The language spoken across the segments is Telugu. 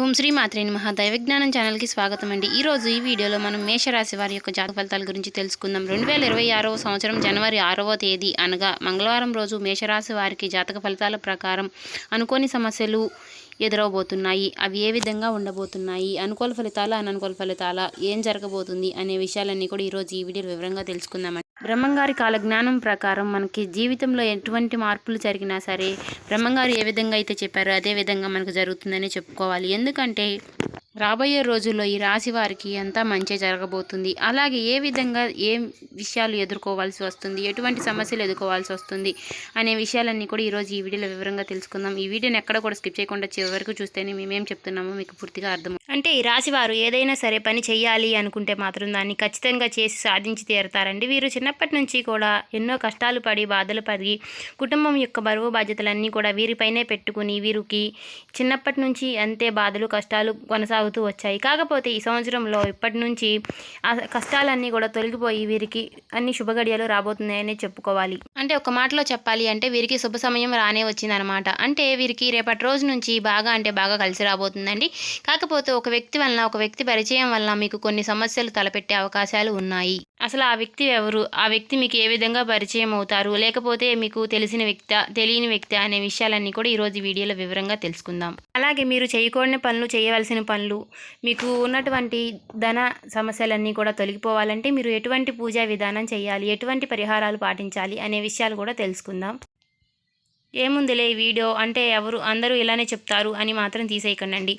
ఓం శ్రీ మాత్రేని మహా దైవజ్ఞానం ఛానల్కి స్వాగతం అండి. ఈరోజు ఈ వీడియోలో మనం మేషరాశి వారి యొక్క జాతక ఫలితాల గురించి తెలుసుకుందాం. రెండు వేల ఇరవై ఆరవ సంవత్సరం జనవరి ఆరవ తేదీ అనగా మంగళవారం రోజు మేషరాశి వారికి జాతక ఫలితాల ప్రకారం అనుకోని సమస్యలు ఎదురవబోతున్నాయి. అవి ఏ విధంగా ఉండబోతున్నాయి? అనుకూల ఫలితాల అననుకూల ఫలితాల? ఏం జరగబోతుంది? అనే విషయాలన్నీ కూడా ఈరోజు ఈ వీడియో వివరంగా తెలుసుకుందామండి. బ్రహ్మంగారి కాల జ్ఞానం ప్రకారం మనకి జీవితంలో ఎటువంటి మార్పులు జరిగినా సరే బ్రహ్మంగారు ఏ విధంగా అయితే చెప్పారో అదే విధంగా మనకు జరుగుతుందని చెప్పుకోవాలి. ఎందుకంటే రాబోయే రోజుల్లో ఈ రాశి వారికి అంతా మంచి జరగబోతుంది. అలాగే ఏ విధంగా ఏ విషయాలు ఎదుర్కోవాల్సి వస్తుంది? ఎటువంటి సమస్యలు ఎదుర్కోవాల్సి వస్తుంది? అనే విషయాలన్నీ కూడా ఈరోజు ఈ వీడియోలో వివరంగా తెలుసుకుందాం. ఈ వీడియోని ఎక్కడ కూడా స్కిప్ చేయకుండా చివరి వరకు చూస్తేనే మేమేం చెప్తున్నామో మీకు పూర్తిగా అర్థం అంటే ఈ రాశి వారు ఏదైనా సరే పని చేయాలి అనుకుంటే మాత్రం దాన్ని ఖచ్చితంగా చేసి సాధించి తీరుతారండి. వీరు చిన్నప్పటి నుంచి కూడా ఎన్నో కష్టాలు పడి బాధలు పడి కుటుంబం యొక్క బరువు బాధ్యతలన్నీ కూడా వీరిపైనే పెట్టుకుని వీరికి చిన్నప్పటి నుంచి అంతే బాధలు కష్టాలు కొనసాగుతూ వచ్చాయి. కాకపోతే ఈ సంవత్సరంలో ఇప్పటి నుంచి ఆ కష్టాలన్నీ కూడా తొలగిపోయి వీరికి అన్ని శుభగడియలు రాబోతున్నాయనే చెప్పుకోవాలి. అంటే ఒక మాటలో చెప్పాలి అంటే వీరికి శుభ సమయం రానే వచ్చిందనమాట. అంటే వీరికి రేపటి రోజు నుంచి బాగా అంటే బాగా కలిసి రాబోతుందండి. కాకపోతే ఒక వ్యక్తి వలన ఒక వ్యక్తి పరిచయం వలన మీకు కొన్ని సమస్యలు తలపెట్టే అవకాశాలు ఉన్నాయి. అసలు ఆ వ్యక్తి ఎవరు? ఆ వ్యక్తి మీకు ఏ విధంగా పరిచయం అవుతారు? లేకపోతే మీకు తెలిసిన వ్యక్తి తెలియని వ్యక్తి అనే విషయాలన్నీ కూడా ఈరోజు వీడియోలో వివరంగా తెలుసుకుందాం. అలాగే మీరు చేయకూడని పనులు చేయవలసిన పనులు మీకు ఉన్నటువంటి ధన సమస్యలన్నీ కూడా తొలగిపోవాలంటే మీరు ఎటువంటి పూజా విధానం చేయాలి? ఎటువంటి పరిహారాలు పాటించాలి? అనే విషయాలు కూడా తెలుసుకుందాం. ఏముందిలే ఈ వీడియో? అంటే ఎవరు అందరూ ఇలానే చెప్తారు అని మాత్రం తీసేయకండి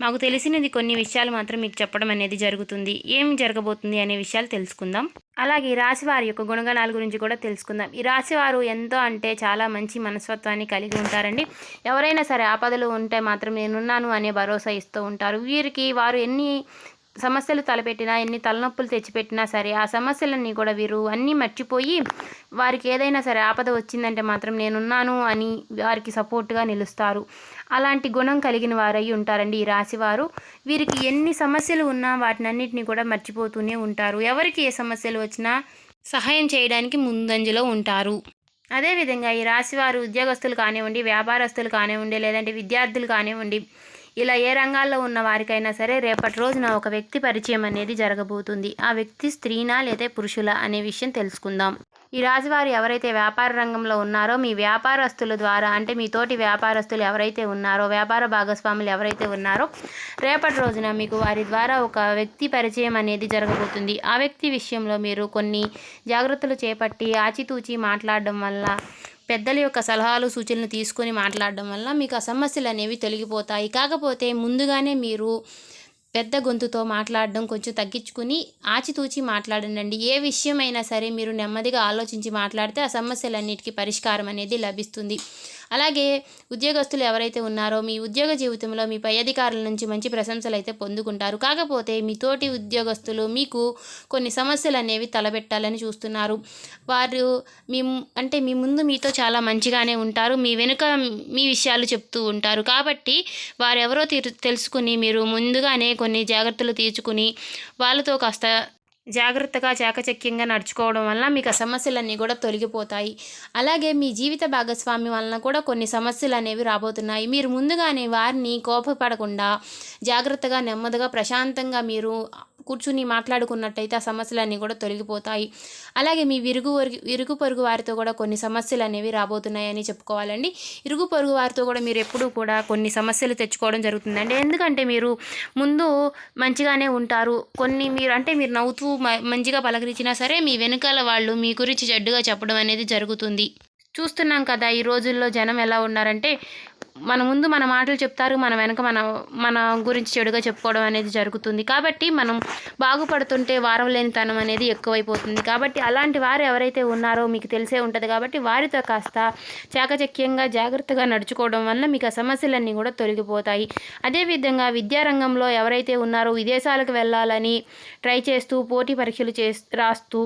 మాకు తెలిసినది కొన్ని విషయాలు మాత్రం మీకు చెప్పడం అనేది జరుగుతుంది. ఏం జరగబోతుంది అనే విషయాలు తెలుసుకుందాం. అలాగే ఈ రాశి వారి యొక్క గుణగణాల గురించి కూడా తెలుసుకుందాం. ఈ రాశివారు ఎంతో అంటే చాలా మంచి మనస్తత్వాన్ని కలిగి ఉంటారండి. ఎవరైనా సరే ఆపదలు ఉంటే మాత్రం నేనున్నాను అనే భరోసా ఇస్తూ ఉంటారు. వీరికి వారు ఎన్ని సమస్యలు తలపెట్టినా ఎన్ని తలనొప్పులు తెచ్చిపెట్టినా సరే ఆ సమస్యలన్నీ కూడా వీరు అన్నీ మర్చిపోయి వారికి ఏదైనా సరే ఆపద వచ్చిందంటే మాత్రం నేనున్నాను అని వారికి సపోర్ట్గా నిలుస్తారు. అలాంటి గుణం కలిగిన వారై ఉంటారండి ఈ రాశివారు. వీరికి ఎన్ని సమస్యలు ఉన్నా వాటినన్నిటిని కూడా మర్చిపోతూనే ఉంటారు. ఎవరికి ఏ సమస్యలు వచ్చినా సహాయం చేయడానికి ముందంజలో ఉంటారు. అదేవిధంగా ఈ రాశివారు ఉద్యోగస్తులు కానివ్వండి వ్యాపారస్తులు కానివ్వండి లేదంటే విద్యార్థులు కానివ్వండి ఇలా ఏ రంగాల్లో ఉన్న వారికైనా సరే రేపటి రోజున ఒక వ్యక్తి పరిచయం అనేది జరగబోతుంది. ఆ వ్యక్తి స్త్రీనా లేదా పురుషుల అనే విషయం తెలుసుకుందాం. ఈ రాశివారు ఎవరైతే వ్యాపార రంగంలో ఉన్నారో మీ వ్యాపారస్తుల ద్వారా అంటే మీ తోటి వ్యాపారస్తులు ఎవరైతే ఉన్నారో వ్యాపార భాగస్వాములు ఎవరైతే ఉన్నారో రేపటి రోజున మీకు వారి ద్వారా ఒక వ్యక్తి పరిచయం అనేది జరగబోతుంది. ఆ వ్యక్తి విషయంలో మీరు కొన్ని జాగ్రత్తలు చేపట్టి ఆచితూచి మాట్లాడడం వల్ల పెద్దల యొక్క సలహాలు సూచనలు తీసుకొని మాట్లాడడం వల్ల మీకు ఆ సమస్యలు అనేవి తొలగిపోతాయి. కాకపోతే ముందుగానే మీరు పెద్ద గొంతుతో మాట్లాడడం కొంచెం తగ్గించుకుని ఆచితూచి మాట్లాడండి. ఏ విషయమైనా సరే మీరు నెమ్మదిగా ఆలోచించి మాట్లాడితే ఆ సమస్యలన్నిటికీ పరిష్కారం అనేది లభిస్తుంది. అలాగే ఉద్యోగస్తులు ఎవరైతే ఉన్నారో మీ ఉద్యోగ జీవితంలో మీ పై అధికారుల నుంచి మంచి ప్రశంసలు అయితే పొందుకుంటారు. కాకపోతే మీ తోటి ఉద్యోగస్తులు మీకు కొన్ని సమస్యలు అనేవి తలబెట్టాలని చూస్తున్నారు. వారు మీ అంటే మీ ముందు మీతో చాలా మంచిగానే ఉంటారు. మీ వెనుక మీ విషయాలు చెప్తూ ఉంటారు. కాబట్టి వారెవరో తీరు తెలుసుకుని మీరు ముందుగానే కొన్ని జాగ్రత్తలు తీర్చుకుని వాళ్ళతో కాస్త జాగ్రత్తగా చాకచక్యంగా నడుచుకోవడం వల్ల మీకు ఆ సమస్యలన్నీ కూడా తొలగిపోతాయి. అలాగే మీ జీవిత భాగస్వామి వలన కూడా కొన్ని సమస్యలు అనేవి రాబోతున్నాయి. మీరు ముందుగానే వారిని కోపపడకుండా జాగ్రత్తగా నెమ్మదిగా ప్రశాంతంగా మీరు కూర్చుని మాట్లాడుకున్నట్టయితే ఆ సమస్యలన్నీ కూడా తొలగిపోతాయి. అలాగే మీ విరుగు ఇరుగు పొరుగు వారితో కూడా కొన్ని సమస్యలు అనేవి రాబోతున్నాయని చెప్పుకోవాలండి. ఇరుగు పొరుగు వారితో కూడా మీరు ఎప్పుడూ కూడా కొన్ని సమస్యలు తెచ్చుకోవడం జరుగుతుందండి. ఎందుకంటే మీరు ముందు మంచిగానే ఉంటారు. కొన్ని మీరు అంటే మీరు నవ్వుతూ మంచిగా పలకరించినా సరే మీ వెనకాల వాళ్ళు మీ గురించి చెడ్డుగా చెప్పడం అనేది జరుగుతుంది. చూస్తున్నాం కదా ఈ రోజుల్లో జనం ఎలా ఉన్నారంటే మన ముందు మన మాటలు చెప్తారు మన వెనక మన మన గురించి చెడుగా చెప్పుకోవడం అనేది జరుగుతుంది. కాబట్టి మనం బాగుపడుతుంటే వారం లేనితనం అనేది ఎక్కువైపోతుంది. కాబట్టి అలాంటి వారు ఎవరైతే ఉన్నారో మీకు తెలిసే ఉంటుంది. కాబట్టి వారితో కాస్త చాకచక్యంగా జాగ్రత్తగా నడుచుకోవడం వల్ల మీకు ఆ సమస్యలన్నీ కూడా తొలగిపోతాయి. అదేవిధంగా విద్యారంగంలో ఎవరైతే ఉన్నారో విదేశాలకు వెళ్ళాలని ట్రై చేస్తూ పోటీ పరీక్షలు చేస్తూ రాస్తూ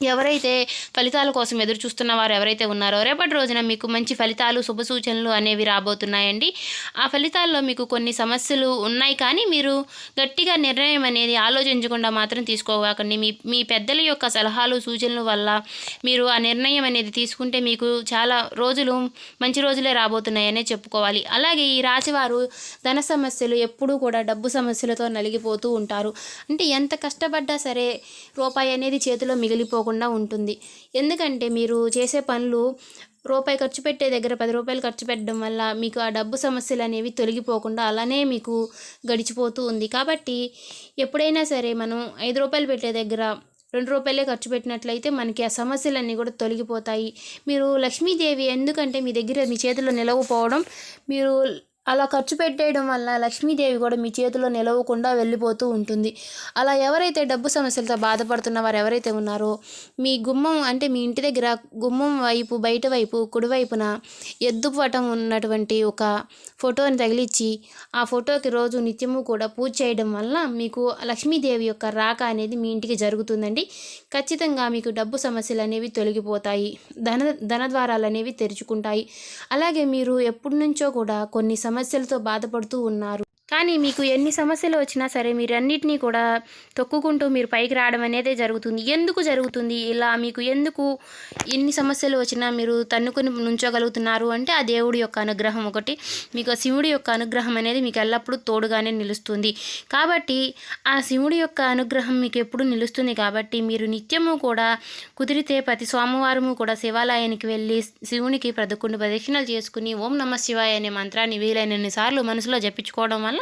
ఎవరైతే ఫలితాల కోసం ఎదురు చూస్తున్న వారు ఎవరైతే ఉన్నారో రేపటి రోజున మీకు మంచి ఫలితాలు శుభ సూచనలు అనేవి రాబోతున్నాయండి. ఆ ఫలితాల్లో మీకు కొన్ని సమస్యలు ఉన్నాయి కానీ మీరు గట్టిగా నిర్ణయం అనేది ఆలోచించకుండా మాత్రం తీసుకోవాకండి. మీ మీ పెద్దల యొక్క సలహాలు సూచనలు వల్ల మీరు ఆ నిర్ణయం అనేది తీసుకుంటే మీకు చాలా రోజులు మంచి రోజులే రాబోతున్నాయనే చెప్పుకోవాలి. అలాగే ఈ రాశివారు ధన సమస్యలు ఎప్పుడూ కూడా డబ్బు సమస్యలతో నలిగిపోతూ ఉంటారు. అంటే ఎంత కష్టపడ్డా సరే రూపాయి అనేది చేతిలో మిగిలిపోకుండా ఉంటుంది. ఎందుకంటే మీరు చేసే పనులు రూపాయి ఖర్చు పెట్టే దగ్గర పది రూపాయలు ఖర్చు పెట్టడం వల్ల మీకు ఆ డబ్బు సమస్యలు అనేవి తొలగిపోకుండా అలానే మీకు గడిచిపోతూ ఉంది. కాబట్టి ఎప్పుడైనా సరే మనం ఐదు రూపాయలు పెట్టే దగ్గర రెండు రూపాయలే ఖర్చు పెట్టినట్లయితే మనకి ఆ సమస్యలన్నీ కూడా తొలగిపోతాయి. మీరు లక్ష్మీదేవి ఎందుకంటే మీ దగ్గర మీ చేతిలో నిలవపోవడం మీరు అలా ఖర్చు పెట్టేయడం వల్ల లక్ష్మీదేవి కూడా మీ చేతిలో నిలవకుండా వెళ్ళిపోతూ ఉంటుంది. అలా ఎవరైతే డబ్బు సమస్యలతో బాధపడుతున్న వారు ఎవరైతే ఉన్నారో మీ గుమ్మం అంటే మీ ఇంటి దగ్గర గుమ్మం వైపు బయట వైపు కుడివైపున ఎద్దు పటం ఉన్నటువంటి ఒక ఫోటోని తగిలించి ఆ ఫోటోకి రోజు నిత్యము కూడా పూజ చేయడం వల్ల మీకు లక్ష్మీదేవి యొక్క రాక అనేది మీ ఇంటికి జరుగుతుందండి. ఖచ్చితంగా మీకు డబ్బు సమస్యలు అనేవి తొలగిపోతాయి. ధన ధన ద్వారాలు అనేవి తెరుచుకుంటాయి. అలాగే మీరు ఎప్పటి నుంచో కూడా కొన్ని సమస్యలతో బాధపడుతూ ఉన్నారు. కానీ మీకు ఎన్ని సమస్యలు వచ్చినా సరే మీరు అన్నిటినీ కూడా తొక్కుకుంటూ మీరు పైకి రావడం అనేది జరుగుతుంది. ఎందుకు జరుగుతుంది? ఇలా మీకు ఎందుకు ఎన్ని సమస్యలు వచ్చినా మీరు తన్నుకుని నుంచోగలుగుతున్నారు అంటే ఆ దేవుడి యొక్క అనుగ్రహం ఒకటి మీకు ఆ శివుడి యొక్క అనుగ్రహం అనేది మీకు ఎల్లప్పుడూ తోడుగానే నిలుస్తుంది. కాబట్టి ఆ శివుడి యొక్క అనుగ్రహం మీకు ఎప్పుడు నిలుస్తుంది కాబట్టి మీరు నిత్యము కూడా కుదిరితే ప్రతి సోమవారము కూడా శివాలయానికి వెళ్ళి శివునికి పదకొండు ప్రదక్షిణలు చేసుకుని ఓం నమ శివాయ అనే మంత్రాన్ని వీలైనన్ని సార్లు మనసులో జపించుకోవడం వల్ల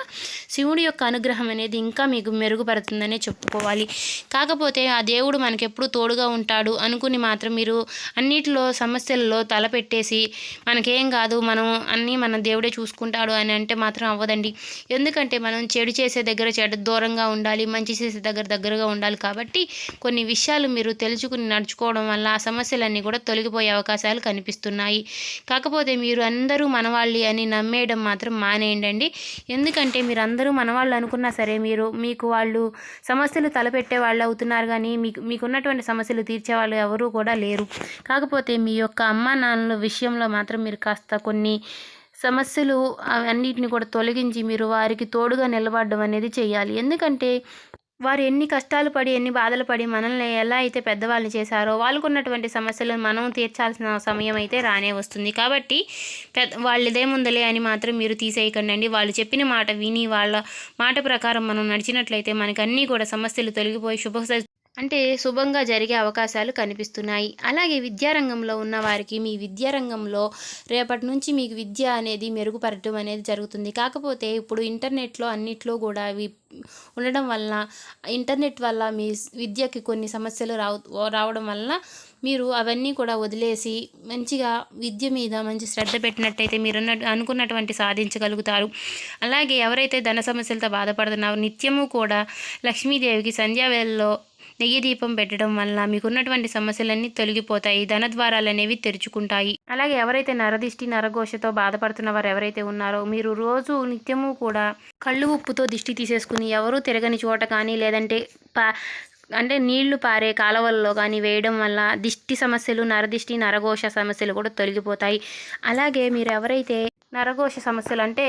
శివుడి యొక్క అనుగ్రహం అనేది ఇంకా మీకు మెరుగుపడుతుందనే చెప్పుకోవాలి. కాకపోతే ఆ దేవుడు మనకెప్పుడు తోడుగా ఉంటాడు అనుకుని మాత్రం మీరు అన్నిటిలో సమస్యల్లో తలపెట్టేసి మనకేం కాదు మనం అన్నీ మన దేవుడే చూసుకుంటాడు అని అంటే మాత్రం అవ్వదండి. ఎందుకంటే మనం చెడు చేసే దగ్గర చెడు దూరంగా ఉండాలి మంచి చేసే దగ్గర దగ్గరగా ఉండాలి కాబట్టి కొన్ని విషయాలు మీరు తెలుసుకుని నడుచుకోవడం వల్ల ఆ సమస్యలన్నీ కూడా తొలగిపోయే అవకాశాలు కనిపిస్తున్నాయి. కాకపోతే మీరు అందరూ మనవాళ్ళి అని నమ్మేయడం మాత్రం మానేయండి. ఎందుకంటే మీరు అందరూ మనవాళ్ళు అనుకున్నా సరే మీరు మీకు వాళ్ళు సమస్యలు తలపెట్టే వాళ్ళు అవుతున్నారు కానీ మీకు మీకున్నటువంటి సమస్యలు తీర్చే వాళ్ళు ఎవరూ కూడా లేరు. కాకపోతే మీ యొక్క అమ్మా నాన్నల విషయంలో మాత్రం మీరు కాస్త కొన్ని సమస్యలు అన్నిటిని కూడా తొలగించి మీరు వారికి తోడుగా నిలబడడం అనేది చేయాలి. ఎందుకంటే వారు ఎన్ని కష్టాలు పడి ఎన్ని బాధలు పడి మనల్ని ఎలా అయితే పెద్దవాళ్ళని చేశారో వాళ్ళకు ఉన్నటువంటి సమస్యలను మనం తీర్చాల్సిన సమయం అయితే రానే వస్తుంది. కాబట్టి పెద్ద వాళ్ళదేముందలే అని మాత్రం మీరు తీసేయకండి వాళ్ళు చెప్పిన మాట విని వాళ్ళ మాట ప్రకారం మనం నడిచినట్లయితే మనకు అన్నీ కూడా సమస్యలు తొలగిపోయి శుభ అంటే శుభంగా జరిగే అవకాశాలు కనిపిస్తున్నాయి. అలాగే విద్యారంగంలో ఉన్న వారికి మీ విద్యారంగంలో రేపటి నుంచి మీకు విద్య అనేది మెరుగుపడటం అనేది జరుగుతుంది. కాకపోతే ఇప్పుడు ఇంటర్నెట్లో అన్నిట్లో కూడా అవి ఉండడం వలన ఇంటర్నెట్ వల్ల మీ విద్యకి కొన్ని సమస్యలు రావ రావడం వలన మీరు అవన్నీ కూడా వదిలేసి మంచిగా విద్య మీద మంచి శ్రద్ధ పెట్టినట్టయితే మీరు అనుకున్నటువంటి సాధించగలుగుతారు. అలాగే ఎవరైతే ధన సమస్యలతో బాధపడుతున్నారో నిత్యము కూడా లక్ష్మీదేవికి సంధ్యావేళలో నెయ్యి దీపం పెట్టడం వల్ల మీకున్నటువంటి సమస్యలన్నీ తొలగిపోతాయి ధన ద్వారాలు అనేవి తెరుచుకుంటాయి. అలాగే ఎవరైతే నరదిష్టి నరఘోషతో బాధపడుతున్న వారు ఎవరైతే ఉన్నారో మీరు రోజు నిత్యము కూడా కళ్ళు ఉప్పుతో దిష్టి తీసేసుకుని ఎవరూ తిరగని చోట కానీ లేదంటే పా అంటే నీళ్ళు పారే కాలవల్లో కానీ వేయడం వల్ల దిష్టి సమస్యలు నరదిష్టి నరఘోష సమస్యలు కూడా తొలగిపోతాయి. అలాగే మీరు ఎవరైతే నరఘోష సమస్యలు అంటే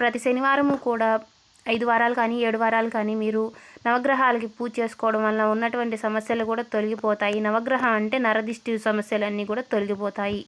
ప్రతి శనివారము కూడా ఐదు వారాలు కానీ ఏడు వారాలు కానీ మీరు నవగ్రహాలకి పూజ చేసుకోవడం వల్ల ఉన్నటువంటి సమస్యలు కూడా తొలగిపోతాయి. నవగ్రహం అంటే నరదిష్టి సమస్యలన్నీ కూడా తొలగిపోతాయి.